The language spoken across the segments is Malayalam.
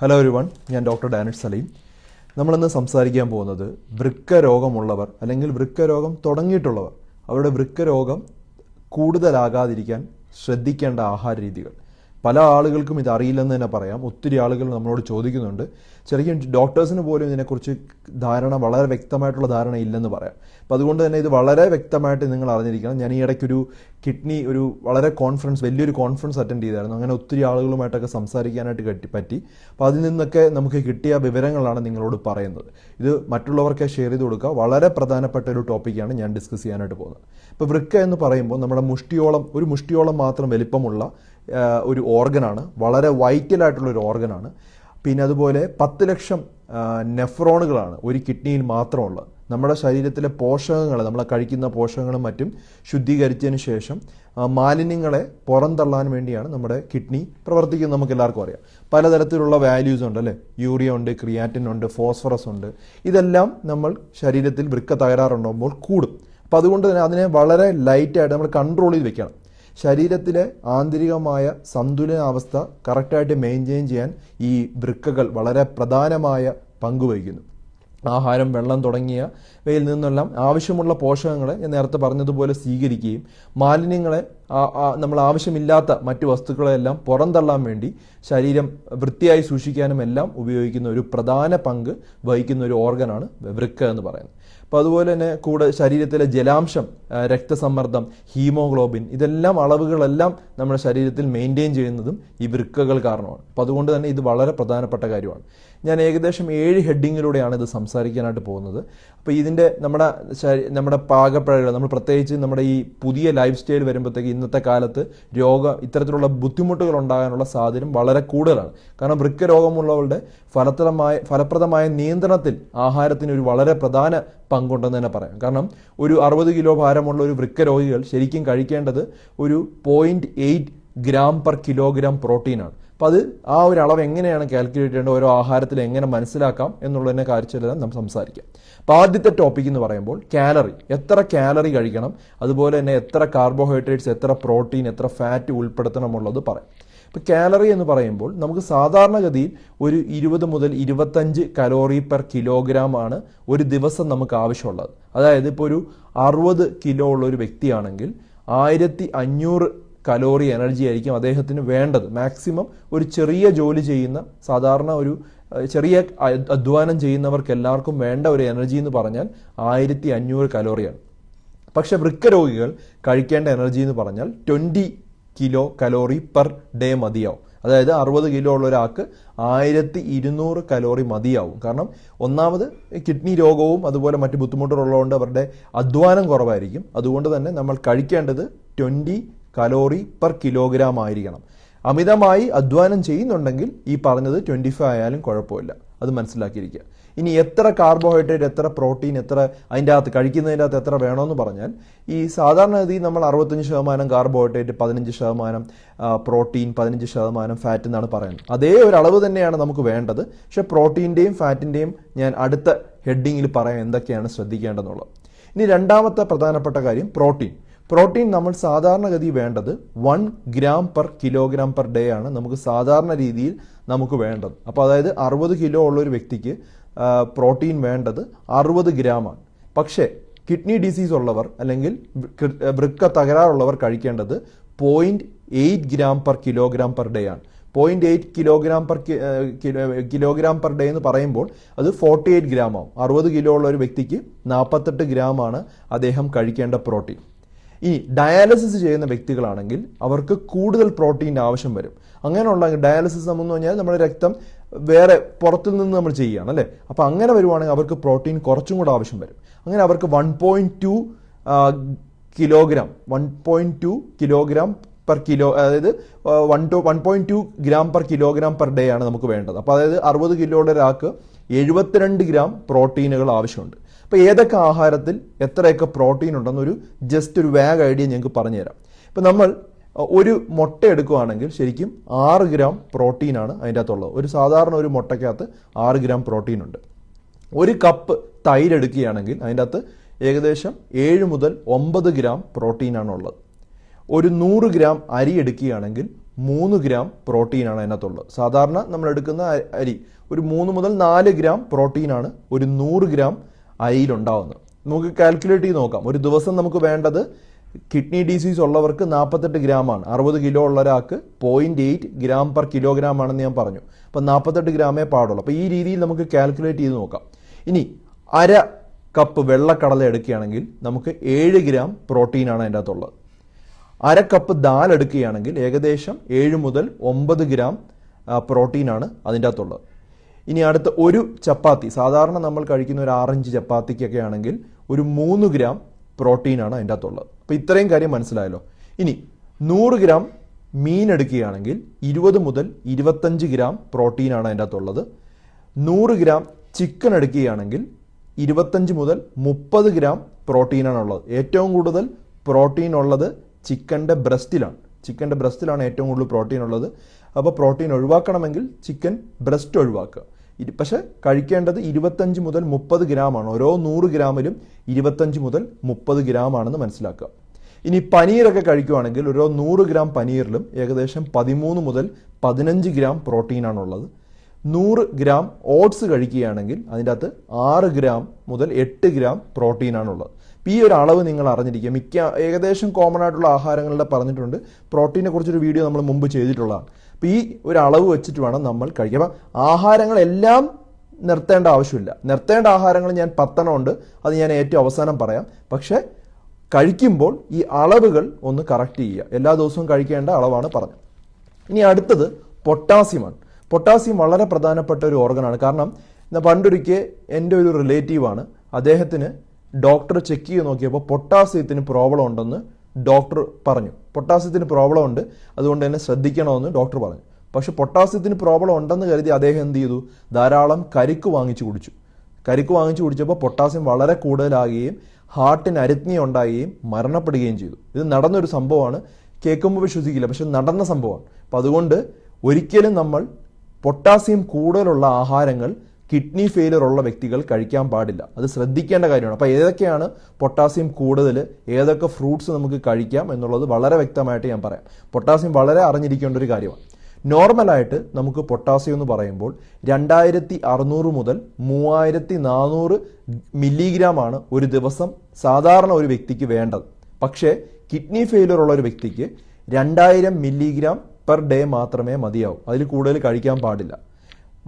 ഹലോ ഒരു വൺ ഞാൻ ഡോക്ടർ ഡാനിഷ് സലീം നമ്മളിന്ന് സംസാരിക്കാൻ പോകുന്നത് വൃക്ക രോഗമുള്ളവർ അല്ലെങ്കിൽ വൃക്ക രോഗം തുടങ്ങിയിട്ടുള്ളവർ. അവരുടെ വൃക്ക രോഗം കൂടുതലാകാതിരിക്കാൻ ശ്രദ്ധിക്കേണ്ട ആഹാര രീതികൾ പല ആളുകൾക്കും ഇത് തന്നെ പറയാം. ഒത്തിരി ആളുകൾ നമ്മളോട് ചോദിക്കുന്നുണ്ട്. ചെറിയ ഡോക്ടേഴ്സിന് പോലും ഇതിനെക്കുറിച്ച് ധാരണ വളരെ വ്യക്തമായിട്ടുള്ള ധാരണ ഇല്ലെന്ന് പറയാം. അപ്പം അതുകൊണ്ട് തന്നെ ഇത് വളരെ വ്യക്തമായിട്ട് നിങ്ങൾ അറിഞ്ഞിരിക്കണം. ഞാൻ ഈ ഇടയ്ക്കൊരു കിഡ്നി ഒരു വളരെ കോൺഫറൻസ് വലിയൊരു കോൺഫറൻസ് അറ്റൻഡ് ചെയ്തായിരുന്നു. അങ്ങനെ ഒത്തിരി ആളുകളുമായിട്ടൊക്കെ സംസാരിക്കാനായിട്ട് കട്ടി പറ്റി. അപ്പോൾ അതിൽ നിന്നൊക്കെ നമുക്ക് കിട്ടിയ വിവരങ്ങളാണ് നിങ്ങളോട് പറയുന്നത്. ഇത് മറ്റുള്ളവർക്ക് ഷെയർ ചെയ്ത് കൊടുക്കുക. വളരെ പ്രധാനപ്പെട്ട ഒരു ടോപ്പിക്കാണ് ഞാൻ ഡിസ്കസ് ചെയ്യാനായിട്ട് പോകുന്നത്. ഇപ്പോൾ വൃക്ക എന്ന് പറയുമ്പോൾ നമ്മുടെ മുഷ്ടിയോളം ഒരു മുഷ്ടിയോളം മാത്രം വലിപ്പമുള്ള ഒരു ഓർഗനാണ്. വളരെ വൈറ്റലായിട്ടുള്ള ഒരു ഓർഗനാണ്. പിന്നെ അതുപോലെ പത്ത് ലക്ഷം നെഫ്രോണുകളാണ് ഒരു കിഡ്നിയിൽ മാത്രമുള്ളത്. നമ്മുടെ ശരീരത്തിലെ പോഷകങ്ങൾ നമ്മൾ കഴിക്കുന്ന പോഷകങ്ങളും മറ്റും ശുദ്ധീകരിച്ചതിന് ശേഷം മാലിന്യങ്ങളെ പുറന്തള്ളാൻ വേണ്ടിയാണ് നമ്മുടെ കിഡ്നി പ്രവർത്തിക്കുന്നത്. നമുക്ക് എല്ലാവർക്കും അറിയാം. പലതരത്തിലുള്ള വാല്യൂസ് ഉണ്ട് അല്ലേ? യൂറിയ ഉണ്ട് ക്രിയാറ്റിൻ ഉണ്ട് ഫോസ്ഫറസ് ഉണ്ട്. ഇതെല്ലാം നമ്മൾ ശരീരത്തിൽ വൃക്ക തകരാറുണ്ടാകുമ്പോൾ കൂടും. അപ്പോൾ അതുകൊണ്ട് തന്നെ അതിനെ വളരെ ലൈറ്റായിട്ട് നമ്മൾ കൺട്രോൾ ചെയ്ത് വെക്കണം. ശരീരത്തിലെ ആന്തരികമായ സന്തുലനാവസ്ഥ കറക്റ്റായിട്ട് മെയിന്റെയിൻ ചെയ്യാൻ ഈ വൃക്കകൾ വളരെ പ്രധാനമായ പങ്കുവഹിക്കുന്നു ആഹാരം വെള്ളം തുടങ്ങിയ തുടങ്ങിയവയിൽ നിന്നെല്ലാം ആവശ്യമുള്ള പോഷകങ്ങളെ ഞാൻ നേരത്തെ പറഞ്ഞതുപോലെ സ്വീകരിക്കുകയും മാലിന്യങ്ങളെ നമ്മൾ ആവശ്യമില്ലാത്ത മറ്റു വസ്തുക്കളെല്ലാം പുറന്തള്ളാൻ വേണ്ടി ശരീരം വൃത്തിയായി സൂക്ഷിക്കാനും എല്ലാം ഉപയോഗിക്കുന്ന ഒരു പ്രധാന പങ്ക് വഹിക്കുന്ന ഒരു ഓർഗനാണ് വൃക്ക എന്ന് പറയുന്നത്. അപ്പോൾ അതുപോലെ തന്നെ കൂടെ ശരീരത്തിലെ ജലാംശം രക്തസമ്മർദ്ദം ഹീമോഗ്ലോബിൻ ഇതെല്ലാം അളവുകളെല്ലാം നമ്മുടെ ശരീരത്തിൽ മെയിന്റെയിൻ ചെയ്യുന്നതും ഈ വൃക്കകൾ കാരണമാണ്. അപ്പോൾ അതുകൊണ്ട് തന്നെ ഇത് വളരെ പ്രധാനപ്പെട്ട കാര്യമാണ്. ഞാൻ ഏകദേശം ഏഴ് ഹെഡിങ്ങിലൂടെയാണ് ഇത് സംസാരിക്കാനായിട്ട് പോകുന്നത്. അപ്പോൾ ഇതിന്റെ നമ്മുടെ നമ്മുടെ പാകപ്പഴകൾ നമ്മൾ പ്രത്യേകിച്ച് നമ്മുടെ ഈ പുതിയ ലൈഫ് സ്റ്റൈൽ വരുമ്പോഴത്തേക്ക് ഇന്നത്തെ കാലത്ത് രോഗം ഇത്തരത്തിലുള്ള ബുദ്ധിമുട്ടുകൾ ഉണ്ടാകാനുള്ള സാധ്യത വളരെ കൂടുതലാണ്. കാരണം വൃക്ക രോഗമുള്ളവരുടെ ഫലപ്രദമായ ഫലപ്രദമായ നിയന്ത്രണത്തിൽ ആഹാരത്തിന് ഒരു വളരെ പ്രധാന പങ്കുണ്ടെന്ന് തന്നെ പറയാം. കാരണം ഒരു അറുപത് കിലോ ഭാരമുള്ള ഒരു വൃക്ക രോഗികൾ ശരിക്കും കഴിക്കേണ്ടത് ഒരു point eight gram per kilogram പ്രോട്ടീനാണ് അപ്പോൾ അത് ആ ഒരു അളവ് എങ്ങനെയാണ് കാൽക്കുലേറ്റ് ചെയ്യേണ്ടത് ഓരോ ആഹാരത്തിൽ എങ്ങനെ മനസ്സിലാക്കാം എന്നുള്ളതിനെ കാര്യത്തിലെല്ലാം നമ്മൾ സംസാരിക്കാം. അപ്പോൾ ആദ്യത്തെ ടോപ്പിക് എന്ന് പറയുമ്പോൾ കാലറി എത്ര കാലറി കഴിക്കണം അതുപോലെ തന്നെ എത്ര കാർബോഹൈഡ്രേറ്റ്സ് എത്ര പ്രോട്ടീൻ എത്ര ഫാറ്റ് ഉൾപ്പെടുത്തണമെന്നുള്ളത് പറയാം. ഇപ്പോൾ കാലറി എന്ന് പറയുമ്പോൾ നമുക്ക് സാധാരണഗതിയിൽ ഒരു ഇരുപത് മുതൽ ഇരുപത്തഞ്ച് കലോറി പെർ കിലോഗ്രാം ആണ് ഒരു ദിവസം നമുക്ക് ആവശ്യമുള്ളത്. അതായത് ഇപ്പോൾ ഒരു അറുപത് കിലോ ഉള്ള ഒരു വ്യക്തിയാണെങ്കിൽ ആയിരത്തി അഞ്ഞൂറ് കലോറി എനർജി ആയിരിക്കും അദ്ദേഹത്തിന് വേണ്ടത്. മാക്സിമം ഒരു ചെറിയ ജോലി ചെയ്യുന്ന സാധാരണ ഒരു ചെറിയ അധ്വാനം ചെയ്യുന്നവർക്ക് എല്ലാവർക്കും വേണ്ട ഒരു എനർജി എന്ന് പറഞ്ഞാൽ ആയിരത്തി അഞ്ഞൂറ് കലോറിയാണ് പക്ഷെ വൃക്ക രോഗികൾ കഴിക്കേണ്ട എനർജി എന്ന് പറഞ്ഞാൽ twenty kilo calorie per day മതിയാവും. അതായത് അറുപത് കിലോ ഉള്ള ഒരാൾക്ക് ആയിരത്തി ഇരുന്നൂറ് കലോറി മതിയാവും. കാരണം ഒന്നാമത് കിഡ്നി രോഗവും അതുപോലെ മറ്റു ബുദ്ധിമുട്ടുകളുള്ളതുകൊണ്ട് അവരുടെ അധ്വാനം കുറവായിരിക്കും. അതുകൊണ്ട് തന്നെ നമ്മൾ കഴിക്കേണ്ടത് ട്വന്റി കലോറി പെർ കിലോഗ്രാം ആയിരിക്കണം. അമിതമായി അധ്വാനം ചെയ്യുന്നുണ്ടെങ്കിൽ ഈ പറഞ്ഞത് ട്വന്റി ഫൈവ് ആയാലും കുഴപ്പമില്ല. അത് മനസ്സിലാക്കിയിരിക്കുക. ഇനി എത്ര കാർബോഹൈഡ്രേറ്റ് എത്ര പ്രോട്ടീൻ എത്ര അതിന്റെ അകത്ത് കഴിക്കുന്നതിന്റെ അകത്ത് എത്ര വേണമെന്ന് പറഞ്ഞാൽ ഈ സാധാരണഗതിയിൽ നമ്മൾ അറുപത്തഞ്ച് ശതമാനം കാർബോഹൈഡ്രേറ്റ് പതിനഞ്ച് ശതമാനം പ്രോട്ടീൻ പതിനഞ്ച് ശതമാനം ഫാറ്റ് എന്നാണ് പറയുന്നത്. അതേ ഒരു അളവ് തന്നെയാണ് നമുക്ക് വേണ്ടത്. പക്ഷേ പ്രോട്ടീന്റെയും ഫാറ്റിന്റെയും ഞാൻ അടുത്ത ഹെഡിങ്ങിൽ പറയാം എന്തൊക്കെയാണ് ശ്രദ്ധിക്കേണ്ടതെന്നുള്ളത്. ഇനി രണ്ടാമത്തെ പ്രധാനപ്പെട്ട കാര്യം പ്രോട്ടീൻ. പ്രോട്ടീൻ നമ്മൾ സാധാരണഗതി വേണ്ടത് one gram per kilogram per day ആണ് നമുക്ക് സാധാരണ രീതിയിൽ നമുക്ക് വേണ്ടത്. അപ്പോൾ അതായത് അറുപത് കിലോ ഉള്ള ഒരു വ്യക്തിക്ക് പ്രോട്ടീൻ വേണ്ടത് അറുപത് ഗ്രാമാണ്. പക്ഷേ കിഡ്നി ഡിസീസ് ഉള്ളവർ അല്ലെങ്കിൽ വൃക്ക തകരാറുള്ളവർ കഴിക്കേണ്ടത് point eight gram per kilogram per day ആണ്. Point eight kilogram per kilogram per day എന്ന് പറയുമ്പോൾ അത് ഫോർട്ടി എയ്റ്റ് ഗ്രാം ആവും. അറുപത് കിലോ ഉള്ള ഒരു വ്യക്തിക്ക് നാൽപ്പത്തെട്ട് ഗ്രാം ആണ് അദ്ദേഹം കഴിക്കേണ്ട പ്രോട്ടീൻ. ഈ ഡയാലിസിസ് ചെയ്യുന്ന വ്യക്തികളാണെങ്കിൽ അവർക്ക് കൂടുതൽ പ്രോട്ടീന്റെ ആവശ്യം വരും. അങ്ങനെയുള്ള ഡയാലിസിസ് എന്ന് പറഞ്ഞാൽ നമ്മുടെ രക്തം വേറെ പുറത്തു നിന്ന് നമ്മൾ ചെയ്യുകയാണ് അല്ലേ? അപ്പോൾ അങ്ങനെ വരുവാണെങ്കിൽ അവർക്ക് പ്രോട്ടീൻ കുറച്ചും കൂടെ ആവശ്യം വരും. അങ്ങനെ അവർക്ക് one point two kilogram one point two kilogram per kilo അതായത് one two one point two gram per kilogram per day ആണ് നമുക്ക് വേണ്ടത്. അപ്പോൾ അതായത് അറുപത് കിലോയുടെ ഒരാൾക്ക് എഴുപത്തിരണ്ട് ഗ്രാം പ്രോട്ടീനുകൾ ആവശ്യമുണ്ട്. അപ്പോൾ ഏതൊക്കെ ആഹാരത്തിൽ എത്രയൊക്കെ പ്രോട്ടീൻ ഉണ്ടെന്നൊരു ജസ്റ്റ് ഒരു വാഗ് ഐഡിയ ഞങ്ങൾക്ക് പറഞ്ഞുതരാം. ഇപ്പം നമ്മൾ ഒരു മുട്ട എടുക്കുകയാണെങ്കിൽ ശരിക്കും ആറ് ഗ്രാം പ്രോട്ടീനാണ് അതിന്റെ അകത്തുള്ളത്. ഒരു സാധാരണ ഒരു മുട്ടയ്ക്കകത്ത് ആറ് ഗ്രാം പ്രോട്ടീൻ ഉണ്ട്. ഒരു കപ്പ് തൈര് എടുക്കുകയാണെങ്കിൽ അതിന്റെ അകത്ത് ഏകദേശം ഏഴ് മുതൽ ഒമ്പത് ഗ്രാം പ്രോട്ടീനാണ് ഉള്ളത്. ഒരു നൂറ് ഗ്രാം അരി എടുക്കുകയാണെങ്കിൽ മൂന്ന് ഗ്രാം പ്രോട്ടീനാണ് അതിനകത്തുള്ളത് സാധാരണ നമ്മൾ എടുക്കുന്ന അരി ഒരു മൂന്ന് മുതൽ നാല് ഗ്രാം പ്രോട്ടീനാണ് ഒരു നൂറ് ഗ്രാം അരിയിലുണ്ടാവുന്നത്. നമുക്ക് കാൽക്കുലേറ്റ് ചെയ്ത് നോക്കാം. ഒരു ദിവസം നമുക്ക് വേണ്ടത് കിഡ്നി ഡിസീസ് ഉള്ളവർക്ക് നാൽപ്പത്തെട്ട് ഗ്രാമാണ്. അറുപത് കിലോ ഉള്ള ഒരാൾക്ക് point eight gram per kilogram ആണെന്ന് ഞാൻ പറഞ്ഞു. അപ്പം നാൽപ്പത്തെട്ട് ഗ്രാമേ പാടുള്ളൂ. അപ്പോൾ ഈ രീതിയിൽ നമുക്ക് കാൽക്കുലേറ്റ് ചെയ്ത് നോക്കാം. ഇനി അര കപ്പ് വെള്ളക്കടല എടുക്കുകയാണെങ്കിൽ നമുക്ക് ഏഴ് ഗ്രാം പ്രോട്ടീനാണ് അതിന്റെ അകത്തുള്ളത്. അര കപ്പ് ദാൽ എടുക്കുകയാണെങ്കിൽ ഏകദേശം ഏഴ് മുതൽ ഒമ്പത് ഗ്രാം പ്രോട്ടീനാണ് അതിന്റെ അകത്തുള്ളത്. ഇനി അടുത്ത ഒരു ചപ്പാത്തി. സാധാരണ നമ്മൾ കഴിക്കുന്ന ഒരു ആറഞ്ച് ചപ്പാത്തിക്കൊക്കെ ആണെങ്കിൽ ഒരു മൂന്ന് ഗ്രാം പ്രോട്ടീനാണ് അതിന്റെ അകത്തുള്ളത്. അപ്പോൾ ഇത്രയും കാര്യം മനസ്സിലായല്ലോ. ഇനി നൂറ് ഗ്രാം മീൻ എടുക്കുകയാണെങ്കിൽ ഇരുപത് മുതൽ ഇരുപത്തഞ്ച് ഗ്രാം പ്രോട്ടീനാണ് അതിന്റെ അകത്തുള്ളത്. നൂറ് ഗ്രാം ചിക്കൻ എടുക്കുകയാണെങ്കിൽ ഇരുപത്തഞ്ച് മുതൽ മുപ്പത് ഗ്രാം പ്രോട്ടീനാണ് ഉള്ളത്. ഏറ്റവും കൂടുതൽ പ്രോട്ടീൻ ഉള്ളത് ചിക്കന്റെ ബ്രസ്റ്റിലാണ് ചിക്കന്റെ ബ്രസ്റ്റിലാണ് ഏറ്റവും കൂടുതൽ പ്രോട്ടീൻ ഉള്ളത്. അപ്പോൾ പ്രോട്ടീൻ ഒഴിവാക്കണമെങ്കിൽ ചിക്കൻ ബ്രസ്റ്റ് ഒഴിവാക്കുക. പക്ഷേ കഴിക്കേണ്ടത് ഇരുപത്തഞ്ച് മുതൽ മുപ്പത് ഗ്രാമാണ്. ഓരോ നൂറ് ഗ്രാമിലും ഇരുപത്തഞ്ച് മുതൽ മുപ്പത് ഗ്രാമാണെന്ന് മനസ്സിലാക്കുക. ഇനി പനീറൊക്കെ കഴിക്കുവാണെങ്കിൽ ഒരു നൂറ് ഗ്രാം പനീറിലും ഏകദേശം പതിമൂന്ന് മുതൽ പതിനഞ്ച് ഗ്രാം പ്രോട്ടീനാണുള്ളത്. നൂറ് ഗ്രാം ഓട്സ് കഴിക്കുകയാണെങ്കിൽ അതിന്റെ അകത്ത് ആറ് ഗ്രാം മുതൽ എട്ട് ഗ്രാം പ്രോട്ടീനാണുള്ളത്. അപ്പോൾ ഈ ഒരു അളവ് നിങ്ങൾ അറിഞ്ഞിരിക്കുക. മിക്ക ഏകദേശം കോമൺ ആയിട്ടുള്ള ആഹാരങ്ങളുടെ പറഞ്ഞിട്ടുണ്ട്. പ്രോട്ടീനെ കുറിച്ചൊരു വീഡിയോ നമ്മൾ മുമ്പ് ചെയ്തിട്ടുള്ളതാണ്. അപ്പോൾ ഈ ഒരു അളവ് വെച്ചിട്ട് വേണം നമ്മൾ കഴിക്കുക അപ്പം ആഹാരങ്ങളെല്ലാം നിർത്തേണ്ട ആവശ്യമില്ല. നിർത്തേണ്ട ആഹാരങ്ങൾ ഞാൻ പത്തെണ്ണം ഉണ്ട്. അത് ഞാൻ ഏറ്റവും അവസാനം പറയാം. പക്ഷേ കഴിക്കുമ്പോൾ ഈ അളവുകൾ ഒന്ന് കറക്റ്റ് ചെയ്യുക. എല്ലാ ദിവസവും കഴിക്കേണ്ട അളവാണ് പറഞ്ഞത്. ഇനി അടുത്തത് പൊട്ടാസ്യമാണ് പൊട്ടാസ്യം വളരെ പ്രധാനപ്പെട്ട ഒരു ഓർഗനാണ് കാരണം പണ്ടൊരിക്കൽ എന്റെ ഒരു റിലേറ്റീവാണ് അദ്ദേഹത്തിന് ഡോക്ടർ ചെക്ക് ചെയ്ത് നോക്കിയപ്പോൾ പൊട്ടാസ്യത്തിന് പ്രോബ്ലം ഉണ്ടെന്ന് ഡോക്ടർ പറഞ്ഞു. പൊട്ടാസ്യത്തിന് പ്രോബ്ലം ഉണ്ട്. അതുകൊണ്ട് തന്നെ ശ്രദ്ധിക്കണമെന്ന് ഡോക്ടർ പറഞ്ഞു. പക്ഷെ പൊട്ടാസ്യത്തിന് പ്രോബ്ലം ഉണ്ടെന്ന് കരുതി അദ്ദേഹം എന്ത് ചെയ്തു? ധാരാളം കരിക്ക് വാങ്ങിച്ചു കുടിച്ചു. കരിക്ക് വാങ്ങിച്ചു കുടിച്ചപ്പോൾ പൊട്ടാസ്യം വളരെ കൂടുതലാകുകയും ഹാർട്ടിന് അരിത്നി ഉണ്ടാകുകയും മരണപ്പെടുകയും ചെയ്തു. ഇത് നടന്നൊരു സംഭവമാണ്. കേൾക്കുമ്പോൾ വിശ്വസിക്കില്ല പക്ഷെ നടന്ന സംഭവമാണ്. അപ്പം അതുകൊണ്ട് ഒരിക്കലും നമ്മൾ പൊട്ടാസ്യം കൂടുതലുള്ള ആഹാരങ്ങൾ കിഡ്നി ഫെയിലർ ഉള്ള വ്യക്തികൾ കഴിക്കാൻ പാടില്ല. അത് ശ്രദ്ധിക്കേണ്ട കാര്യമാണ്. അപ്പോൾ ഏതൊക്കെയാണ് പൊട്ടാസ്യം കൂടുതൽ ഏതൊക്കെ ഫ്രൂട്ട്സ് നമുക്ക് കഴിക്കാം എന്നുള്ളത് വളരെ വ്യക്തമായിട്ട് ഞാൻ പറയാം. പൊട്ടാസ്യം വളരെ അറിഞ്ഞിരിക്കേണ്ട ഒരു കാര്യമാണ്. നോർമലായിട്ട് നമുക്ക് പൊട്ടാസ്യം എന്ന് പറയുമ്പോൾ രണ്ടായിരത്തി അറുന്നൂറ് മുതൽ മൂവായിരത്തി നാനൂറ് മില്ലിഗ്രാം ആണ് ഒരു ദിവസം സാധാരണ ഒരു വ്യക്തിക്ക് വേണ്ടത്. പക്ഷേ കിഡ്നി ഫെയിലർ ഉള്ള ഒരു വ്യക്തിക്ക് രണ്ടായിരം മില്ലിഗ്രാം പെർ ഡേ മാത്രമേ മതിയാവൂ. അതിൽ കൂടുതൽ കഴിക്കാൻ പാടില്ല.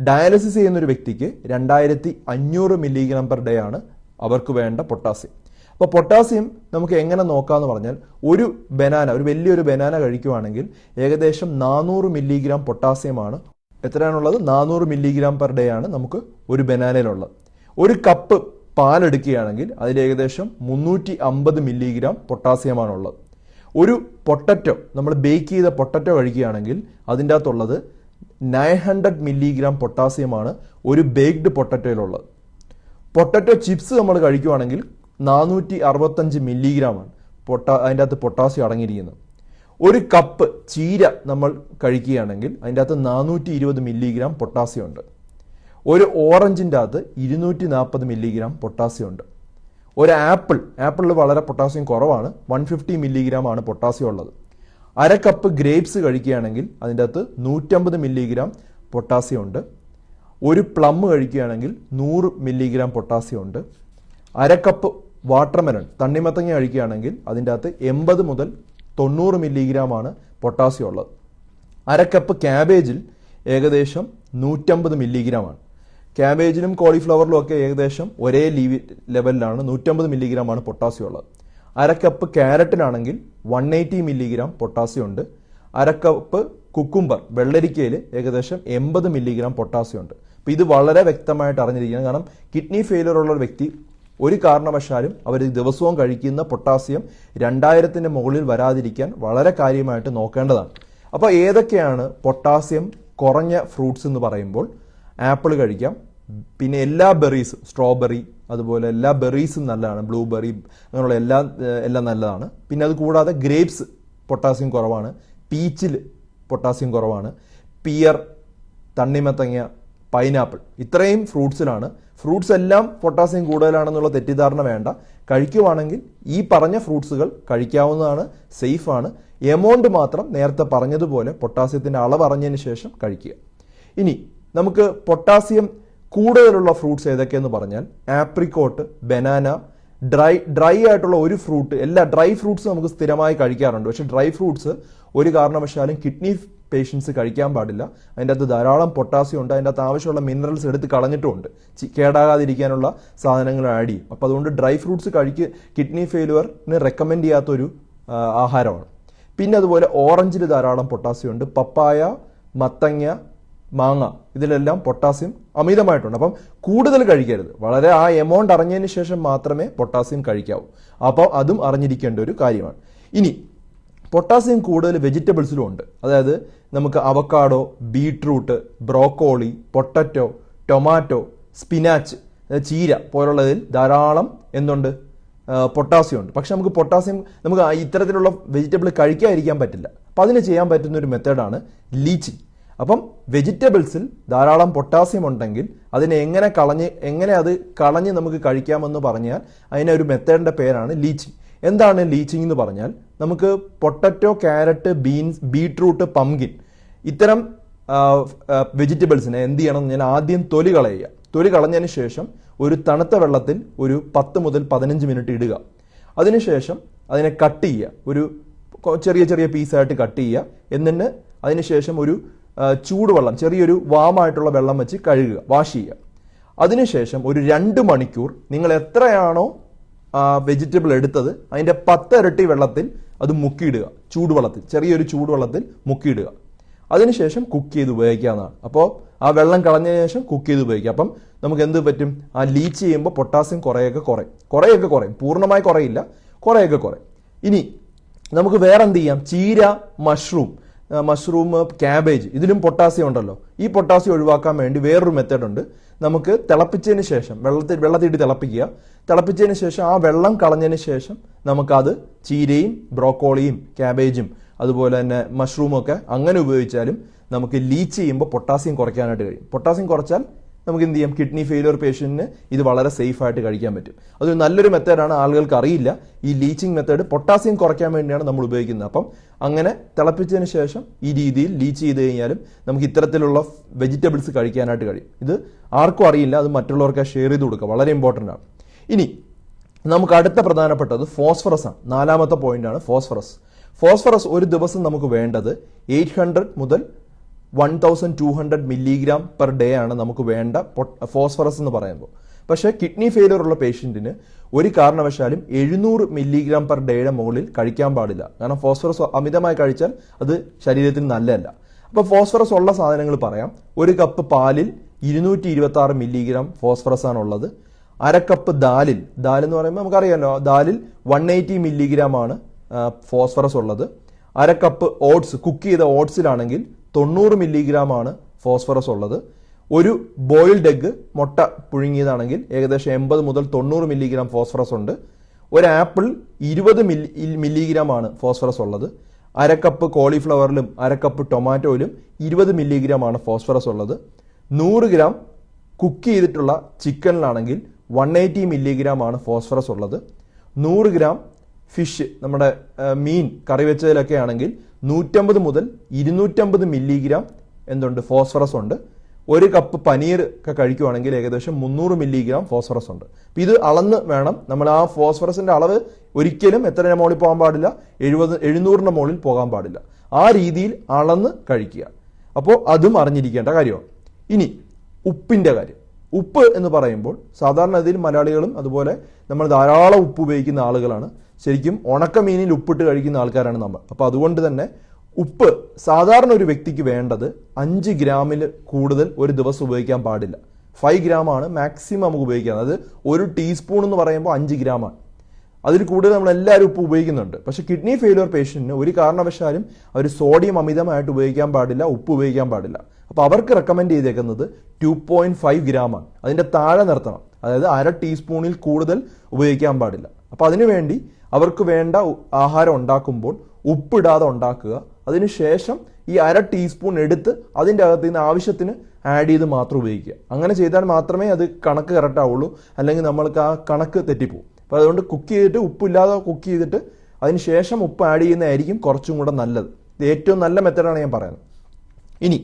ഡയാലിസിസ് ചെയ്യുന്ന ഒരു വ്യക്തിക്ക് രണ്ടായിരത്തി അഞ്ഞൂറ് മില്ലിഗ്രാം പെർ ഡേ ആണ് അവർക്ക് വേണ്ട പൊട്ടാസ്യം. അപ്പോൾ പൊട്ടാസ്യം നമുക്ക് എങ്ങനെ നോക്കാമെന്ന് പറഞ്ഞാൽ ഒരു ബനാന ഒരു വലിയൊരു ബനാന കഴിക്കുവാണെങ്കിൽ ഏകദേശം നാനൂറ് മില്ലിഗ്രാം പൊട്ടാസ്യമാണ്. എത്രയാണുള്ളത്? നാനൂറ് മില്ലിഗ്രാം പെർ ഡേ ആണ് നമുക്ക് ഒരു ബനാനയിലുള്ളത്. ഒരു കപ്പ് പാലെടുക്കുകയാണെങ്കിൽ അതിൽ ഏകദേശം മുന്നൂറ്റി അമ്പത് മില്ലിഗ്രാം പൊട്ടാസ്യമാണുള്ളത്. ഒരു പൊട്ടറ്റോ നമ്മൾ ബേക്ക് ചെയ്ത പൊട്ടറ്റോ കഴിക്കുകയാണെങ്കിൽ അതിന്റെ അകത്തുള്ളത് നയൻ ഹൺഡ്രഡ് മില്ലിഗ്രാം പൊട്ടാസ്യമാണ് ഒരു ബേക്ക്ഡ് പൊട്ടറ്റോയിലുള്ളത്. പൊട്ടറ്റോ ചിപ്സ് നമ്മൾ കഴിക്കുവാണെങ്കിൽ നാനൂറ്റി അറുപത്തഞ്ച് മില്ലിഗ്രാമാണ് പൊട്ടാ അതിന്റെ അകത്ത് പൊട്ടാസ്യം അടങ്ങിയിരിക്കുന്നത്. ഒരു കപ്പ് ചീര നമ്മൾ കഴിക്കുകയാണെങ്കിൽ അതിന്റെ അകത്ത് നാനൂറ്റി ഇരുപത് മില്ലിഗ്രാം പൊട്ടാസ്യം ഉണ്ട്. ഒരു ഓറഞ്ചിന്റെ അകത്ത് ഇരുന്നൂറ്റി നാൽപ്പത് മില്ലിഗ്രാം പൊട്ടാസ്യം ഉണ്ട്. ഒരു ആപ്പിൾ ആപ്പിളിൽ വളരെ പൊട്ടാസ്യം കുറവാണ് വൺ ഫിഫ്റ്റി മില്ലിഗ്രാം ആണ് പൊട്ടാസ്യം ഉള്ളത്. അര കപ്പ് ഗ്രേപ്സ് കഴിക്കുകയാണെങ്കിൽ അതിന്റെ അകത്ത് നൂറ്റമ്പത് മില്ലിഗ്രാം പൊട്ടാസ്യം ഉണ്ട്. ഒരു പ്ലം കഴിക്കുകയാണെങ്കിൽ നൂറ് മില്ലിഗ്രാം പൊട്ടാസ്യം ഉണ്ട്. അര കപ്പ് വാട്ടർമെലൺ തണ്ണിമത്തങ്ങ കഴിക്കുകയാണെങ്കിൽ അതിന്റെ അകത്ത് എൺപത് മുതൽ തൊണ്ണൂറ് മില്ലിഗ്രാം ആണ് പൊട്ടാസ്യം ഉള്ളത്. അര കപ്പ് ക്യാബേജിൽ ഏകദേശം നൂറ്റമ്പത് മില്ലിഗ്രാം ആണ് ക്യാബേജിലും കോളിഫ്ലവറിലും ഒക്കെ ഏകദേശം ഒരേ ലീവ് ലെവലിലാണ് നൂറ്റമ്പത് മില്ലിഗ്രാം ആണ് പൊട്ടാസ്യം ഉള്ളത്. അര കപ്പ് ക്യാരറ്റിനാണെങ്കിൽ വൺ എയ്റ്റി മില്ലിഗ്രാം പൊട്ടാസ്യം ഉണ്ട്. അര കപ്പ് കുക്കുംബർ വെള്ളരിക്കയിൽ ഏകദേശം എൺപത് മില്ലിഗ്രാം പൊട്ടാസ്യം ഉണ്ട്. അപ്പോൾ ഇത് വളരെ വ്യക്തമായിട്ട് അറിഞ്ഞിരിക്കണം. കാരണം കിഡ്നി ഫെയിലിയർ ഉള്ള ഒരു വ്യക്തി ഒരു കാരണവശാലും അവർ ദിവസവും കഴിക്കുന്ന പൊട്ടാസ്യം രണ്ടായിരത്തിന്റെ മുകളിൽ വരാതിരിക്കാൻ വളരെ കാര്യമായിട്ട് നോക്കേണ്ടതാണ്. അപ്പോൾ ഏതൊക്കെയാണ് പൊട്ടാസ്യം കുറഞ്ഞ ഫ്രൂട്ട്സ് എന്ന് പറയുമ്പോൾ ആപ്പിൾ കഴിക്കാം പിന്നെ എല്ലാ ബെറീസും സ്ട്രോബെറി അതുപോലെ എല്ലാ ബെറീസും നല്ലതാണ് ബ്ലൂബെറി അങ്ങനെയുള്ള എല്ലാ എല്ലാം നല്ലതാണ്. പിന്നെ അത് കൂടാതെ ഗ്രേപ്സ് പൊട്ടാസ്യം കുറവാണ് പീച്ചിൽ പൊട്ടാസ്യം കുറവാണ് പിയർ തണ്ണിമത്തങ്ങ പൈനാപ്പിൾ ഇത്രയും ഫ്രൂട്ട്സിലാണ് ഫ്രൂട്ട്സ് എല്ലാം പൊട്ടാസ്യം കൂടുതലാണെന്നുള്ള തെറ്റിദ്ധാരണ വേണ്ട. കഴിക്കുവാണെങ്കിൽ ഈ പറഞ്ഞ ഫ്രൂട്ട്സുകൾ കഴിക്കാവുന്നതാണ് സേഫാണ്. എമൗണ്ട് മാത്രം നേരത്തെ പറഞ്ഞതുപോലെ പൊട്ടാസ്യത്തിന്റെ അളവ് അറിഞ്ഞതിന് ശേഷം കഴിക്കുക. ഇനി നമുക്ക് പൊട്ടാസ്യം കൂടുതലുള്ള ഫ്രൂട്ട്സ് ഏതൊക്കെയെന്ന് പറഞ്ഞാൽ ആപ്രിക്കോട്ട് ബനാന ഡ്രൈ ഡ്രൈ ആയിട്ടുള്ള ഒരു ഫ്രൂട്ട് എല്ലാ ഡ്രൈ ഫ്രൂട്ട്സ് നമുക്ക് സ്ഥിരമായി കഴിക്കാറുണ്ട്. പക്ഷേ ഡ്രൈ ഫ്രൂട്ട്സ് ഒരു കാരണവശാലും കിഡ്നി പേഷ്യൻസ് കഴിക്കാൻ പാടില്ല. അതിന്റെ അകത്ത് ധാരാളം പൊട്ടാസ്യം ഉണ്ട്. അതിന്റെ അകത്ത് ആവശ്യമുള്ള മിനറൽസ് എടുത്ത് കളഞ്ഞിട്ടുമുണ്ട്. കേടാകാതിരിക്കാനുള്ള സാധനങ്ങൾ ആഡ് ചെയ്യും. അപ്പോൾ അതുകൊണ്ട് ഡ്രൈ ഫ്രൂട്ട്സ് കഴിക്ക് കിഡ്നി ഫെയിലുവറിന് റെക്കമെൻഡ് ചെയ്യാത്തൊരു ആഹാരമാണ്. പിന്നെ അതുപോലെ ഓറഞ്ചിൽ ധാരാളം പൊട്ടാസ്യം ഉണ്ട്. പപ്പായ മത്തങ്ങ മാങ്ങ ഇതിലെല്ലാം പൊട്ടാസ്യം അമിതമായിട്ടുണ്ട്. അപ്പം കൂടുതൽ കഴിക്കരുത്. വളരെ ആ എമൗണ്ട് അറിഞ്ഞതിന് ശേഷം മാത്രമേ പൊട്ടാസ്യം കഴിക്കാവൂ. അപ്പോൾ അതും അറിഞ്ഞിരിക്കേണ്ട ഒരു കാര്യമാണ്. ഇനി പൊട്ടാസ്യം കൂടുതൽ വെജിറ്റബിൾസിലും ഉണ്ട്. അതായത് നമുക്ക് avocado beetroot broccoli potato tomato spinach ചീര പോലുള്ളതിൽ ധാരാളം എന്തുണ്ട്? പൊട്ടാസ്യം ഉണ്ട്. പക്ഷെ നമുക്ക് പൊട്ടാസ്യം നമുക്ക് ഇത്തരത്തിലുള്ള വെജിറ്റബിൾ കഴിക്കാതിരിക്കാൻ പറ്റില്ല. അപ്പം അതിന് ചെയ്യാൻ പറ്റുന്ന ഒരു മെത്തേഡാണ് ലീച്ചിങ് അപ്പം വെജിറ്റബിൾസിൽ ധാരാളം പൊട്ടാസ്യം ഉണ്ടെങ്കിൽ അതിനെ എങ്ങനെ കളഞ്ഞ് എങ്ങനെ അത് കളഞ്ഞ് നമുക്ക് കഴിക്കാമെന്ന് പറഞ്ഞാൽ അതിനൊരു മെത്തേഡിന്റെ പേരാണ് ലീച്ചിങ് എന്താണ് ലീച്ചിങ് എന്ന് പറഞ്ഞാൽ നമുക്ക് potato carrot beans beetroot pumpkin ഇത്തരം വെജിറ്റബിൾസിനെ എന്ത് ചെയ്യണം? ഞാൻ ആദ്യം തൊലി കളയുക. തൊലി കളഞ്ഞതിന് ശേഷം ഒരു തണുത്ത വെള്ളത്തിൽ ഒരു പത്ത് മുതൽ പതിനഞ്ച് മിനിറ്റ് ഇടുക. അതിനുശേഷം അതിനെ കട്ട് ചെയ്യുക. ഒരു ചെറിയ ചെറിയ പീസായിട്ട് കട്ട് ചെയ്യുക. എന്നിട്ട് അതിനുശേഷം ഒരു ചൂടുവെള്ളം ചെറിയൊരു വാമായിട്ടുള്ള വെള്ളം വെച്ച് കഴുകുക. വാഷ് ചെയ്യുക. അതിനുശേഷം ഒരു രണ്ട് മണിക്കൂർ നിങ്ങൾ എത്രയാണോ വെജിറ്റബിൾ എടുത്തത് അതിന്റെ പത്തിരട്ടി വെള്ളത്തിൽ അത് മുക്കിയിടുക ചൂടുവെള്ളത്തിൽ ചെറിയൊരു ചൂടുവെള്ളത്തിൽ മുക്കിയിടുക. അതിനുശേഷം കുക്ക് ചെയ്ത് ഉപയോഗിക്കാവുന്നതാണ് അപ്പോൾ ആ വെള്ളം കളഞ്ഞതിന് ശേഷം കുക്ക് ചെയ്ത് ഉപയോഗിക്കുക. അപ്പം നമുക്ക് എന്ത് പറ്റും? ആ ലീച്ച് ചെയ്യുമ്പോൾ പൊട്ടാസ്യം കുറേയൊക്കെ കുറയും. കുറേയൊക്കെ കുറയും. പൂർണമായി കുറയില്ല. കുറേയൊക്കെ കുറയും. ഇനി നമുക്ക് വേറെ എന്ത് ചെയ്യാം? ചീര മഷ്റൂം മഷ്റൂം ക്യാബേജ് ഇതിലും പൊട്ടാസ്യം ഉണ്ടല്ലോ. ഈ പൊട്ടാസ്യം ഒഴിവാക്കാൻ വേണ്ടി വേറൊരു മെത്തേഡ് ഉണ്ട്. നമുക്ക് തിളപ്പിച്ചതിന് ശേഷം വെള്ളത്തിൽ വെള്ളത്തിട്ട് തിളപ്പിക്കുക. തിളപ്പിച്ചതിന് ശേഷം ആ വെള്ളം കളഞ്ഞതിന് ശേഷം നമുക്കത് ചീരയും ബ്രോക്കോളിയും ക്യാബേജും അതുപോലെ തന്നെ മഷ്റൂമൊക്കെ അങ്ങനെ ഉപയോഗിച്ചാലും നമുക്ക് ലീച്ച് ചെയ്യുമ്പോൾ പൊട്ടാസ്യം കുറയ്ക്കാനായിട്ട് കഴിയും. പൊട്ടാസ്യം കുറച്ചാൽ നമുക്ക് എന്ത് ചെയ്യാം? കിഡ്നി ഫെയിലിയർ പേഷ്യന്റിന് ഇത് വളരെ സേഫ് ആയിട്ട് കഴിക്കാൻ പറ്റും. അതൊരു നല്ലൊരു മെത്തേഡാണ് ആളുകൾക്ക് അറിയില്ല. ഈ ലീച്ചിങ് മെത്തേഡ് പൊട്ടാസ്യം കുറയ്ക്കാൻ വേണ്ടിയാണ് നമ്മൾ ഉപയോഗിക്കുന്നത്. അപ്പം അങ്ങനെ തിളപ്പിച്ചതിന് ശേഷം ഈ രീതിയിൽ ലീച്ച് ചെയ്ത് കഴിഞ്ഞാലും നമുക്ക് ഇത്തരത്തിലുള്ള വെജിറ്റബിൾസ് കഴിക്കാനായിട്ട് കഴിയും. ഇത് ആർക്കും അറിയില്ല അത് മറ്റുള്ളവർക്ക് ഷെയർ ചെയ്ത് കൊടുക്കുക വളരെ ഇമ്പോർട്ടന്റ് ആണ്. ഇനി നമുക്ക് അടുത്ത പ്രധാനപ്പെട്ടത് ഫോസ്ഫറസ് ആണ്. നാലാമത്തെ പോയിന്റ് ആണ് ഫോസ്ഫറസ് ഫോസ്ഫറസ് ഒരു ദിവസം നമുക്ക് വേണ്ടത് എയ്റ്റ് ഹൺഡ്രഡ് മുതൽ one thousand two hundred milligram per day ആണ് നമുക്ക് വേണ്ട ഫോസ്ഫറസ് എന്ന് പറയുമ്പോൾ. പക്ഷേ കിഡ്നി ഫെയിലിയർ ഉള്ള പേഷ്യന്റിന് ഒരു കാരണവശാലും എഴുന്നൂറ് മില്ലിഗ്രാം പെർ ഡേയുടെ മുകളിൽ കഴിക്കാൻ പാടില്ല. കാരണം ഫോസ്ഫറസ് അമിതമായി കഴിച്ചാൽ അത് ശരീരത്തിന് നല്ലതല്ല. അപ്പോൾ ഫോസ്ഫറസ് ഉള്ള സാധനങ്ങൾ പറയാം. ഒരു കപ്പ് പാലിൽ ഇരുന്നൂറ്റി ഇരുപത്തി ആറ് മില്ലിഗ്രാം ഫോസ്ഫറസ് ആണുള്ളത് അര കപ്പ് ദാലിൽ ദാൽ എന്ന് പറയുമ്പോൾ നമുക്കറിയാമല്ലോ ദാലിൽ വൺ എയ്റ്റി മില്ലിഗ്രാം ആണ് ഫോസ്ഫറസ് ഉള്ളത്. അര കപ്പ് ഓട്സ് കുക്ക് ചെയ്ത ഓട്സിലാണെങ്കിൽ തൊണ്ണൂറ് മില്ലിഗ്രാം ആണ് ഫോസ്ഫറസ് ഉള്ളത്. ഒരു ബോയിൽഡ് എഗ്ഗ് മുട്ട പുഴുങ്ങിയതാണെങ്കിൽ ഏകദേശം എൺപത് മുതൽ തൊണ്ണൂറ് മില്ലിഗ്രാം ഫോസ്ഫറസ് ഉണ്ട്. ഒരു ആപ്പിൾ ഇരുപത് മില്ലി മില്ലിഗ്രാം ആണ് ഫോസ്ഫറസ് ഉള്ളത്. അരക്കപ്പ് കപ്പ് കോളിഫ്ലവറിലും അരക്കപ്പ് കപ്പ് ടൊമാറ്റോയിലും ഇരുപത് മില്ലിഗ്രാം ആണ് ഫോസ്ഫറസ് ഉള്ളത്. നൂറ് ഗ്രാം കുക്ക് ചെയ്തിട്ടുള്ള ചിക്കനിലാണെങ്കിൽ വൺ എയ്റ്റി മില്ലിഗ്രാം ആണ് ഫോസ്ഫറസ് ഉള്ളത്. നൂറ് ഗ്രാം ഫിഷ് നമ്മുടെ മീൻ കറി വെച്ചതിലൊക്കെ ആണെങ്കിൽ നൂറ്റമ്പത് മുതൽ ഇരുന്നൂറ്റമ്പത് മില്ലിഗ്രാം എന്തുണ്ട്? ഫോസ്ഫറസ് ഉണ്ട്. ഒരു കപ്പ് പനീർ ഒക്കെ കഴിക്കുവാണെങ്കിൽ ഏകദേശം മുന്നൂറ് മില്ലിഗ്രാം ഫോസ്ഫറസ് ഉണ്ട്. അപ്പോൾ ഇത് അളന്ന് വേണം. നമ്മൾ ആ ഫോസ്ഫറസിന്റെ അളവ് ഒരിക്കലും എത്ര മുകളിൽ പോകാൻ പാടില്ല? എഴുപത് എഴുന്നൂറിന്റെ മുകളിൽ പോകാൻ പാടില്ല. ആ രീതിയിൽ അളന്ന് കഴിക്കുക. അപ്പോൾ അതും അറിഞ്ഞിരിക്കേണ്ട കാര്യമാണ്. ഇനി ഉപ്പിന്റെ കാര്യം. ഉപ്പ് എന്ന് പറയുമ്പോൾ സാധാരണ ഇതിൽ മലയാളികളും അതുപോലെ നമ്മൾ ധാരാളം ഉപ്പ് ഉപയോഗിക്കുന്ന ആളുകളാണ്. ശരിക്കും ഉണക്കമീനിൽ ഉപ്പിട്ട് കഴിക്കുന്ന ആൾക്കാരാണ് നമ്മൾ. അപ്പോൾ അതുകൊണ്ട് തന്നെ ഉപ്പ് സാധാരണ ഒരു വ്യക്തിക്ക് വേണ്ടത് അഞ്ച് ഗ്രാമിൽ കൂടുതൽ ഒരു ദിവസം ഉപയോഗിക്കാൻ പാടില്ല. ഫൈവ് ഗ്രാം ആണ് മാക്സിമം നമുക്ക് ഉപയോഗിക്കാൻ. അത് ഒരു ടീസ്പൂൺ എന്ന് പറയുമ്പോൾ അഞ്ച് ഗ്രാമാണ്. അതിൽ കൂടുതൽ നമ്മൾ എല്ലാവരും ഉപ്പ് ഉപയോഗിക്കുന്നുണ്ട്. പക്ഷേ കിഡ്നി ഫെയിലിയർ പേഷ്യന്റിന് ഒരു കാരണവശാലും അവർ സോഡിയം അമിതമായിട്ട് ഉപയോഗിക്കാൻ പാടില്ല ഉപ്പ് ഉപയോഗിക്കാൻ പാടില്ല. അപ്പോൾ അവർക്ക് റെക്കമെൻഡ് ചെയ്തേക്കുന്നത് ടു പോയിന്റ് ഫൈവ് ഗ്രാമാണ്. അതിന്റെ താഴെ നിർത്തണം. അതായത് അര ടീസ്പൂണിൽ കൂടുതൽ ഉപയോഗിക്കാൻ പാടില്ല. അപ്പോൾ അതിനുവേണ്ടി അവർക്ക് വേണ്ട ആഹാരം ഉണ്ടാക്കുമ്പോൾ ഉപ്പിടാതെ ഉണ്ടാക്കുക. അതിനുശേഷം ഈ അര ടീസ്പൂൺ എടുത്ത് അതിന്റെ അകത്ത് നിന്ന് ആവശ്യത്തിന് ആഡ് ചെയ്ത് മാത്രം ഉപയോഗിക്കുക. അങ്ങനെ ചെയ്താൽ മാത്രമേ അത് കണക്ക് കറക്റ്റ് ആവുള്ളൂ. അല്ലെങ്കിൽ നമ്മൾക്ക് ആ കണക്ക് തെറ്റിപ്പോകും അപ്പോൾ അതുകൊണ്ട് കുക്ക് ചെയ്തിട്ട് ഉപ്പില്ലാതെ കുക്ക് ചെയ്തിട്ട് അതിന് ശേഷം ഉപ്പ് ആഡ് ചെയ്യുന്നതായിരിക്കും കുറച്ചും കൂടെ നല്ലത്. ഏറ്റവും നല്ല മെത്തഡാണ് ഞാൻ പറയുന്നത്. ഇനി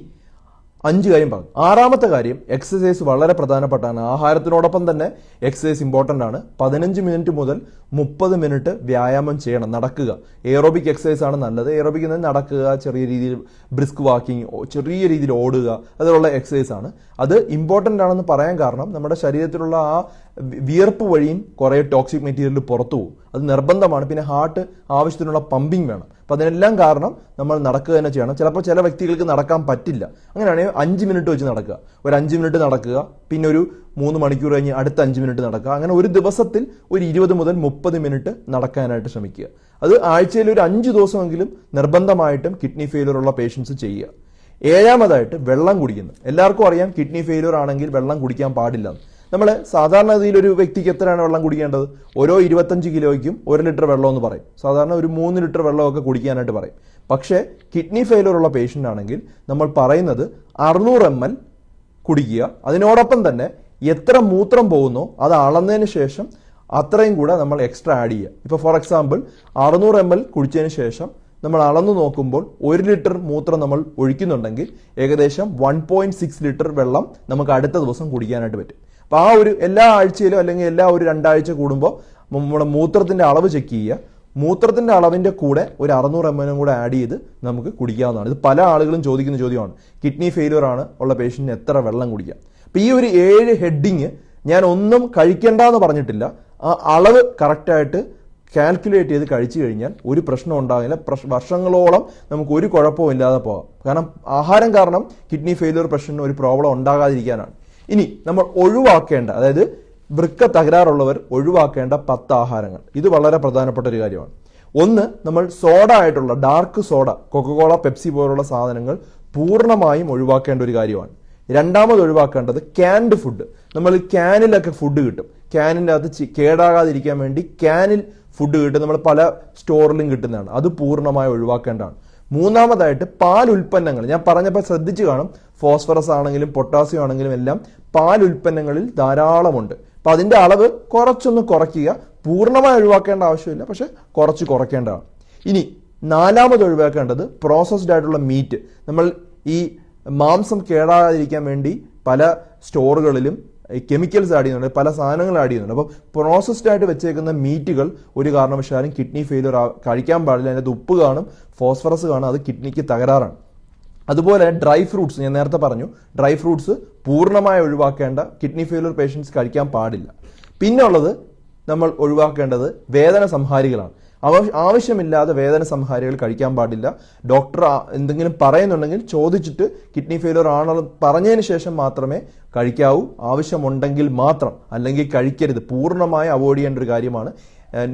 അഞ്ച് കാര്യം പറഞ്ഞു. ആറാമത്തെ കാര്യം എക്സസൈസ് വളരെ പ്രധാനപ്പെട്ടാണ്. ആഹാരത്തിനോടൊപ്പം തന്നെ എക്സസൈസ് ഇമ്പോർട്ടന്റ് ആണ്. പതിനഞ്ച് മിനിറ്റ് മുതൽ മുപ്പത് മിനിറ്റ് വ്യായാമം ചെയ്യണം നടക്കുക. എയറോബിക് എക്സസൈസ് ആണ് നല്ലത്. എയറോബിക് നടക്കുക ചെറിയ രീതിയിൽ ബ്രിസ്ക് വാക്കിംഗ് ചെറിയ രീതിയിൽ ഓടുക അതിലുള്ള എക്സസൈസ് ആണ്. അത് ഇമ്പോർട്ടന്റ് ആണെന്ന് പറയാൻ കാരണം നമ്മുടെ ശരീരത്തിലുള്ള ആ വിയർപ്പ് വഴിയും കുറേ ടോക്സിക് മെറ്റീരിയൽ പുറത്തു പോകും. അത് നിർബന്ധമാണ്. പിന്നെ ഹാർട്ട് ആവശ്യത്തിനുള്ള പമ്പിങ് വേണം. അപ്പം അതിനെല്ലാം കാരണം നമ്മൾ നടക്കുക തന്നെ ചെയ്യണം. ചിലപ്പോൾ ചില വ്യക്തികൾക്ക് നടക്കാൻ പറ്റില്ല. അങ്ങനെയാണെങ്കിൽ അഞ്ച് മിനിറ്റ് വെച്ച് നടക്കുക. ഒരു അഞ്ച് മിനിറ്റ് നടക്കുക. പിന്നെ ഒരു മൂന്ന് മണിക്കൂർ കഴിഞ്ഞ് അടുത്ത അഞ്ച് മിനിറ്റ് നടക്കുക. അങ്ങനെ ഒരു ദിവസത്തിൽ ഒരു ഇരുപത് മുതൽ മുപ്പത് മിനിറ്റ് നടക്കാനായിട്ട് ശ്രമിക്കുക. അത് ആഴ്ചയിൽ ഒരു അഞ്ച് ദിവസമെങ്കിലും നിർബന്ധമായിട്ടും കിഡ്നി ഫെയിലിയർ ഉള്ള പേഷ്യൻസ് ചെയ്യുക. ഏഴാമതായിട്ട് വെള്ളം കുടിക്കുന്നത് എല്ലാവർക്കും അറിയാം കിഡ്നി ഫെയിലിയർ ആണെങ്കിൽ വെള്ളം കുടിക്കാൻ പാടില്ല നമ്മൾ സാധാരണ സാധാരണഗതിയിൽ ഒരു വ്യക്തിക്ക് എത്രയാണ് വെള്ളം കുടിക്കേണ്ടത്? ഓരോ ഇരുപത്തഞ്ച് കിലോയ്ക്കും ഒരു ലിറ്റർ വെള്ളം എന്ന് പറയും. സാധാരണ ഒരു മൂന്ന് ലിറ്റർ വെള്ളമൊക്കെ കുടിക്കാനായിട്ട് പറയും. പക്ഷേ കിഡ്നി ഫെയിലർ ഉള്ള പേഷ്യന്റ് ആണെങ്കിൽ നമ്മൾ പറയുന്നത് അറുന്നൂറ് എം എൽ കുടിക്കുക. അതിനോടൊപ്പം തന്നെ എത്ര മൂത്രം പോകുന്നോ അത് അളന്നതിന് ശേഷം അത്രയും കൂടെ നമ്മൾ എക്സ്ട്രാ ആഡ് ചെയ്യുക. ഇപ്പോൾ ഫോർ എക്സാമ്പിൾ അറുന്നൂറ് എം എൽ കുടിച്ചതിന് ശേഷം നമ്മൾ അളന്നു നോക്കുമ്പോൾ ഒരു ലിറ്റർ മൂത്രം നമ്മൾ ഒഴിക്കുന്നുണ്ടെങ്കിൽ ഏകദേശം വൺ ലിറ്റർ വെള്ളം നമുക്ക് അടുത്ത ദിവസം കുടിക്കാനായിട്ട് പറ്റും. അപ്പോൾ ആ ഒരു എല്ലാ ആഴ്ചയിലും അല്ലെങ്കിൽ എല്ലാ ഒരു രണ്ടാഴ്ച കൂടുമ്പോൾ നമ്മുടെ മൂത്രത്തിന്റെ അളവ് ചെക്ക് ചെയ്യുക. മൂത്രത്തിന്റെ അളവിന്റെ കൂടെ ഒരു അറുന്നൂറ് എം എല്ലും കൂടെ ആഡ് ചെയ്ത് നമുക്ക് കുടിക്കാവുന്നതാണ്. ഇത് പല ആളുകളും ചോദിക്കുന്ന ചോദ്യമാണ്. കിഡ്നി ഫെയിലിയർ ആണ് ഉള്ള പേഷ്യന്റിന് എത്ര വെള്ളം കുടിക്കാം അപ്പൊ ഈ ഒരു ഏഴ് ഹെഡിങ് ഞാൻ ഒന്നും കഴിക്കണ്ട എന്ന് പറഞ്ഞിട്ടില്ല. ആ അളവ് കറക്റ്റായിട്ട് കാൽക്കുലേറ്റ് ചെയ്ത് കഴിച്ചു കഴിഞ്ഞാൽ ഒരു പ്രശ്നം ഉണ്ടാകില്ല വർഷങ്ങളോളം നമുക്ക് ഒരു കുഴപ്പവും ഇല്ലാതെ പോകാം കാരണം ആഹാരം കാരണം കിഡ്നി ഫെയിലിയർ പ്രശ്നം ഒരു പ്രോബ്ലം ഉണ്ടാകാതിരിക്കാനാണ്. ഇനി നമ്മൾ ഒഴിവാക്കേണ്ട അതായത് വൃക്ക തകരാറുള്ളവർ ഒഴിവാക്കേണ്ട പത്ത് ആഹാരങ്ങൾ. ഇത് വളരെ പ്രധാനപ്പെട്ട ഒരു കാര്യമാണ്. ഒന്ന് നമ്മൾ സോഡ ആയിട്ടുള്ള ഡാർക്ക് സോഡ കൊക്കകോള പെപ്സി പോലുള്ള സാധനങ്ങൾ പൂർണമായും ഒഴിവാക്കേണ്ട ഒരു കാര്യമാണ്. രണ്ടാമത് ഒഴിവാക്കേണ്ടത് ക്യാൻഡ് ഫുഡ് നമ്മൾ ക്യാനിലൊക്കെ ഫുഡ് കിട്ടും. ക്യാനിന്റെ അകത്ത് കേടാകാതിരിക്കാൻ വേണ്ടി ക്യാനിൽ ഫുഡ് കിട്ടും. നമ്മൾ പല സ്റ്റോറിലും കിട്ടുന്നതാണ്. അത് പൂർണമായി ഒഴിവാക്കേണ്ടതാണ്. മൂന്നാമതായിട്ട് പാൽ ഉൽപ്പന്നങ്ങൾ ഞാൻ പറഞ്ഞപ്പോൾ ശ്രദ്ധിച്ചു കാണും. ഫോസ്ഫറസ് ആണെങ്കിലും പൊട്ടാസ്യം ആണെങ്കിലും എല്ലാം പാൽ ഉൽപ്പന്നങ്ങളിൽ ധാരാളമുണ്ട്. അപ്പം അതിന്റെ അളവ് കുറച്ചൊന്ന് കുറയ്ക്കുക. പൂർണമായി ഒഴിവാക്കേണ്ട ആവശ്യമില്ല. പക്ഷേ കുറച്ച് കുറയ്ക്കേണ്ടതാണ്. ഇനി നാലാമത് ഒഴിവാക്കേണ്ടത് പ്രോസസ്ഡ് ആയിട്ടുള്ള മീറ്റ് നമ്മൾ ഈ മാംസം കേടാതിരിക്കാൻ വേണ്ടി പല സ്റ്റോറുകളിലും കെമിക്കൽസ് ആഡ് ചെയ്യുന്നുണ്ട്. പല സാധനങ്ങൾ ആഡ് ചെയ്യുന്നുണ്ട്. അപ്പം പ്രോസസ്ഡ് ആയിട്ട് വെച്ചേക്കുന്ന മീറ്റുകൾ ഒരു കാരണവശാലും കിഡ്നി ഫെയിലിയർ കഴിക്കാൻ പാടില്ല. അതിനകത്ത് ഉപ്പ് കാണും ഫോസ്ഫറസ് കാണും. അത് കിഡ്നിക്ക് തകരാറാണ്. അതുപോലെ ഡ്രൈ ഫ്രൂട്ട്സ് ഞാൻ നേരത്തെ പറഞ്ഞു ഡ്രൈ ഫ്രൂട്ട്സ് പൂർണമായി ഒഴിവാക്കേണ്ട കിഡ്നി ഫെയിലർ പേഷ്യൻസ് കഴിക്കാൻ പാടില്ല. പിന്നെ ഉള്ളത് നമ്മൾ ഒഴിവാക്കേണ്ടത് വേദന സംഹാരികളാണ്. ആവശ്യമില്ലാതെ വേദന സംഹാരികൾ കഴിക്കാൻ പാടില്ല. ഡോക്ടർ എന്തെങ്കിലും പറയുന്നുണ്ടെങ്കിൽ ചോദിച്ചിട്ട് കിഡ്നി ഫെയിലർ ആണോ പറഞ്ഞതിന് ശേഷം മാത്രമേ കഴിക്കാവൂ. ആവശ്യമുണ്ടെങ്കിൽ മാത്രം അല്ലെങ്കിൽ കഴിക്കരുത്. പൂർണമായി അവോയ്ഡ് ചെയ്യേണ്ട ഒരു കാര്യമാണ്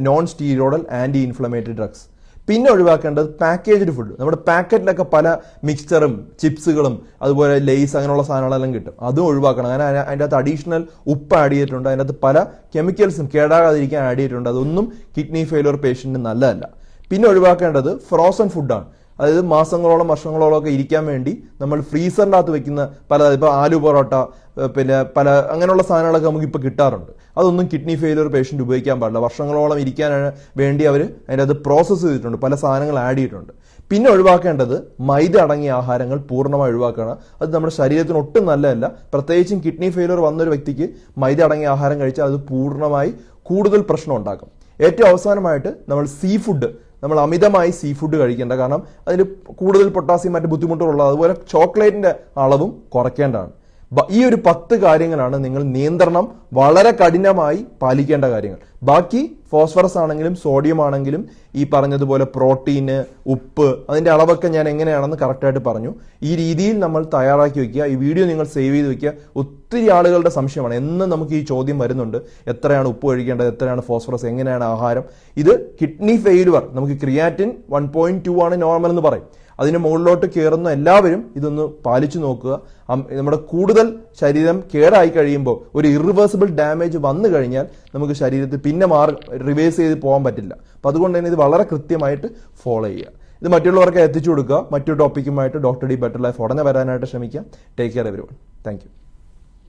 non steroidal anti inflammatory drugs പിന്നെ ഒഴിവാക്കേണ്ടത് പാക്കേജ്ഡ് ഫുഡ് നമ്മുടെ പാക്കറ്റിലൊക്കെ പല മിക്സ്ചറും ചിപ്സുകളും അതുപോലെ ലേസ് അങ്ങനെയുള്ള സാധനങ്ങളെല്ലാം കിട്ടും. അതും ഒഴിവാക്കണം. അങ്ങനെ അതിന്റെ അകത്ത് അഡീഷണൽ ഉപ്പ് ആഡ് ചെയ്തിട്ടുണ്ട്. അതിന്റെ അകത്ത് പല കെമിക്കൽസും കേടാകാതിരിക്കാൻ ആഡ് ചെയ്തിട്ടുണ്ട്. അതൊന്നും കിഡ്നി ഫെയിലിയർ പേഷ്യന്റിന് നല്ലതല്ല. പിന്നെ ഒഴിവാക്കേണ്ടത് ഫ്രോസൺ ഫുഡാണ് അതായത് മാസങ്ങളോളം വർഷങ്ങളോളം ഒക്കെ ഇരിക്കാൻ വേണ്ടി നമ്മൾ ഫ്രീസറിന്റെ അകത്ത് വെക്കുന്ന പല ഇപ്പോൾ ആലു പൊറോട്ട പിന്നെ പല അങ്ങനെയുള്ള സാധനങ്ങളൊക്കെ നമുക്ക് ഇപ്പോൾ കിട്ടാറുണ്ട്. അതൊന്നും കിഡ്നി ഫെയിലിയർ പേഷ്യന്റ് ഉപയോഗിക്കാൻ പാടില്ല. വർഷങ്ങളോളം ഇരിക്കാൻ വേണ്ടി അവർ അതിന്റെ അത് പ്രോസസ്സ് ചെയ്തിട്ടുണ്ട്. പല സാധനങ്ങൾ ആഡ് ചെയ്തിട്ടുണ്ട്. പിന്നെ ഒഴിവാക്കേണ്ടത് മൈദ അടങ്ങിയ ആഹാരങ്ങൾ പൂർണമായി ഒഴിവാക്കണം. അത് നമ്മുടെ ശരീരത്തിന് ഒട്ടും നല്ലതല്ല. പ്രത്യേകിച്ചും കിഡ്നി ഫെയിലിയർ വന്നൊരു വ്യക്തിക്ക് മൈദ അടങ്ങിയ ആഹാരം കഴിച്ചാൽ അത് പൂർണമായി കൂടുതൽ പ്രശ്നം ഉണ്ടാക്കും. ഏറ്റവും അവസാനമായിട്ട് നമ്മൾ സീ ഫുഡ് നമ്മൾ അമിതമായി സീ ഫുഡ് കഴിക്കേണ്ട. കാരണം അതിന് കൂടുതൽ പൊട്ടാസ്യം മറ്റ് ബുദ്ധിമുട്ടുകളുള്ളത് അതുപോലെ ചോക്ലേറ്റിന്റെ അളവും കുറയ്ക്കേണ്ടതാണ്. ഈ ഒരു പത്ത് കാര്യങ്ങളാണ് നിങ്ങൾ നിയന്ത്രണം വളരെ കഠിനമായി പാലിക്കേണ്ട കാര്യങ്ങൾ. ബാക്കി ഫോസ്ഫറസ് ആണെങ്കിലും സോഡിയം ആണെങ്കിലും ഈ പറഞ്ഞതുപോലെ പ്രോട്ടീന് ഉപ്പ് അതിന്റെ അളവൊക്കെ ഞാൻ എങ്ങനെയാണെന്ന് കറക്റ്റായിട്ട് പറഞ്ഞു. ഈ രീതിയിൽ നമ്മൾ തയ്യാറാക്കി വെക്കുക. ഈ വീഡിയോ നിങ്ങൾ സേവ് ചെയ്ത് വെക്കുക. ഒത്തിരി ആളുകളുടെ സംശയമാണ്. എന്നും നമുക്ക് ഈ ചോദ്യം വരുന്നുണ്ട്. എത്രയാണ് ഉപ്പ് കഴിക്കേണ്ടത് എത്രയാണ് ഫോസ്ഫറസ്? എങ്ങനെയാണ് ആഹാരം? ഇത് കിഡ്നി ഫെയിലുവർ നമുക്ക് ക്രിയാറ്റിൻ വൺ പോയിന്റ് ടു ആണ് നോർമൽ എന്ന് പറയും. അതിന് മുകളിലോട്ട് കയറുന്ന എല്ലാവരും ഇതൊന്ന് പാലിച്ചു നോക്കുക. നമ്മുടെ കൂടുതൽ ശരീരം കേടായി കഴിയുമ്പോൾ ഒരു ഇറിവേഴ്സിബിൾ ഡാമേജ് വന്നു കഴിഞ്ഞാൽ നമുക്ക് ശരീരത്തിൽ പിന്നെ മാറി റിവേഴ്സ് ചെയ്ത് പോകാൻ പറ്റില്ല. അപ്പം അതുകൊണ്ട് തന്നെ ഇത് വളരെ കൃത്യമായിട്ട് ഫോളോ ചെയ്യുക. ഇത് മറ്റുള്ളവർക്ക് എത്തിച്ചു കൊടുക്കുക. മറ്റു ടോപ്പിക്കുമായിട്ട് ഡോക്ടർ ഡി ബെറ്റർ ലൈഫ് ഉടനെ വരാനായിട്ട് ശ്രമിക്കുക take care every one thank